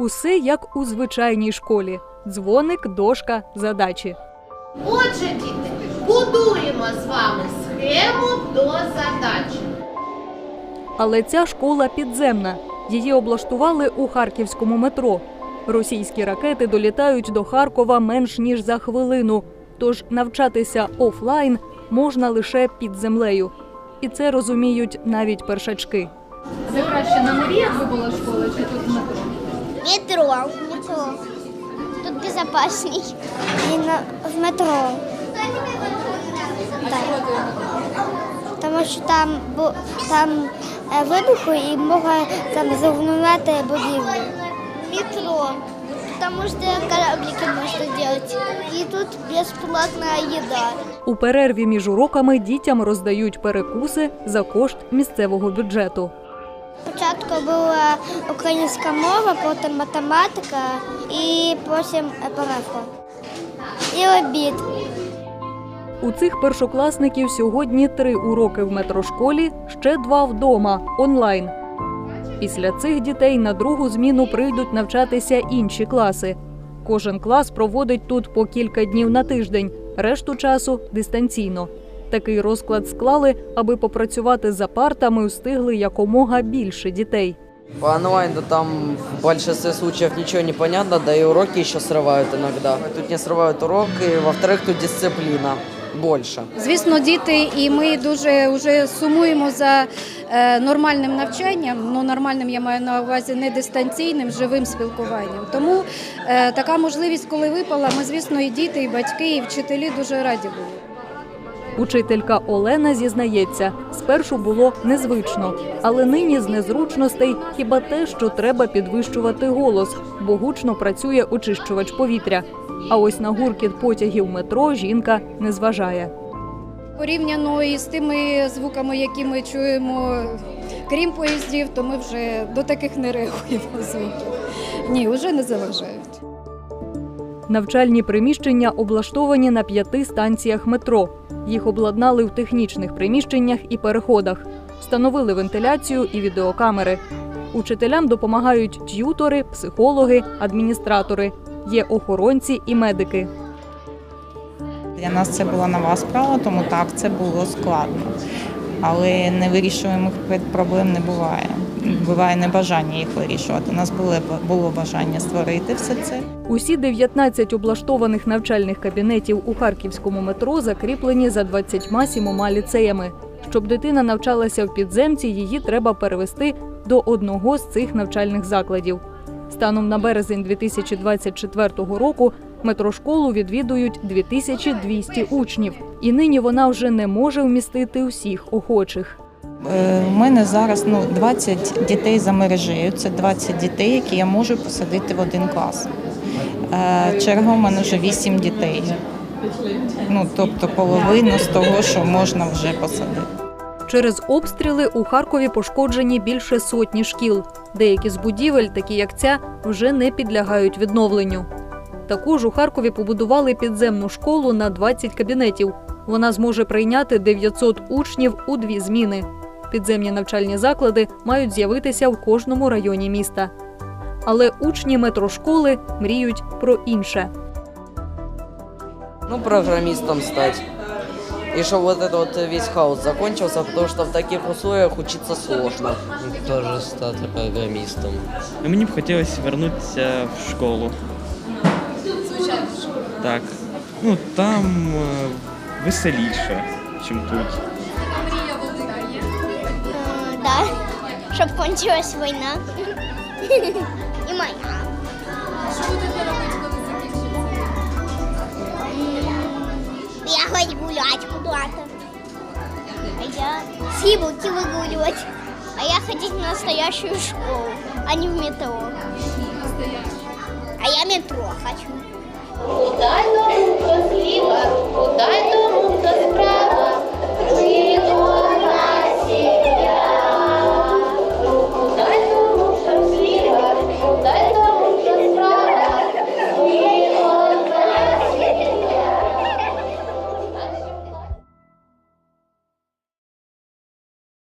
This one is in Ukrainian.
Усе як у звичайній школі: дзвоник, дошка, задачі. Отже, діти, будуємо з вами схему до задачі. Але ця школа підземна. Її облаштували у харківському метро. Російські ракети долітають до Харкова менш ніж за хвилину. Тож навчатися офлайн можна лише під землею. І це розуміють навіть першачки. Де краще на морі, якби була школа, чи тут в метро? Метро. Тут безопасней. И на, в метро. Так. Тому що там, бу- там е, вибухи і може там зруйнувати будівлю. Метро. Потому что кораблики можно делать. И тут бесплатная еда. У перерві між уроками дітям роздають перекуси за кошт місцевого бюджету. Спочатку була українська мова, потім математика і потім ПРФ. І обід. У цих першокласників сьогодні три уроки в метрошколі, ще два вдома онлайн. Після цих дітей на другу зміну прийдуть навчатися інші класи. Кожен клас проводить тут по кілька днів на тиждень, решту часу дистанційно. Такий розклад склали, аби попрацювати за партами встигли якомога більше дітей. По онлайну там в большинстве случаев ничего не понятно, да и уроки еще срывают иногда. Тут не срывают урок, и во-вторых, тут дисциплина больше. Звісно, діти, і ми дуже вже сумуємо за е, нормальним навчанням. Ну нормальним я маю на увазі не дистанційним, живим спілкуванням. Тому е, така можливість, коли випала, ми, звісно, і діти, і батьки, і вчителі дуже раді були. Учителька Олена зізнається, спершу було незвично, але нині з незручностей хіба те, що треба підвищувати голос, бо гучно працює очищувач повітря. А ось на гуркіт потягів метро жінка не зважає. Порівняно із тими звуками, які ми чуємо, крім поїздів, то ми вже до таких не реагуємо звуків. Ні, вже не заважають. Навчальні приміщення облаштовані на п'яти станціях метро. Їх обладнали в технічних приміщеннях і переходах, встановили вентиляцію і відеокамери. Учителям допомагають т'ютори, психологи, адміністратори. Є охоронці і медики. Для нас це була нова справа, тому так це було складно. Але невирішуємих проблем не буває. Буває небажання їх вирішувати. У нас було, було бажання створити все це. Усі 19 облаштованих навчальних кабінетів у харківському метро закріплені за 27 ліцеями. Щоб дитина навчалася в підземці, її треба перевести до одного з цих навчальних закладів. Станом на березень 2024 року метрошколу відвідують 2200 учнів, і нині вона вже не може вмістити всіх охочих. Е, У мене зараз ну, 20 дітей за мережею. Це 20 дітей, які я можу посадити в один клас. Е, Черга у мене вже 8 дітей. Ну, тобто половину з того, що можна вже посадити. Через обстріли у Харкові пошкоджені більше сотні шкіл. Деякі з будівель, такі як ця, вже не підлягають відновленню. Також у Харкові побудували підземну школу на 20 кабінетів. Вона зможе прийняти 900 учнів у дві зміни. Підземні навчальні заклади мають з'явитися в кожному районі міста. Але учні метрошколи мріють про інше. Ну, программистом стать. И чтобы вот этот вот весь хаос закончился, потому что в таких условиях учиться сложно. Тоже стати програмістом. Мені б хотілося вернутися в школу. Так. Ну там е, веселіше, ніж тут. Е, да. Щоб кончилась війна. І моя. Що будете робити, коли закінчиться? Ехать гулять куда-то. А я съебуки выгуливать. А я ходить в настоящую школу, а не в метро. А я метро хочу. Руку дай до руку зліва.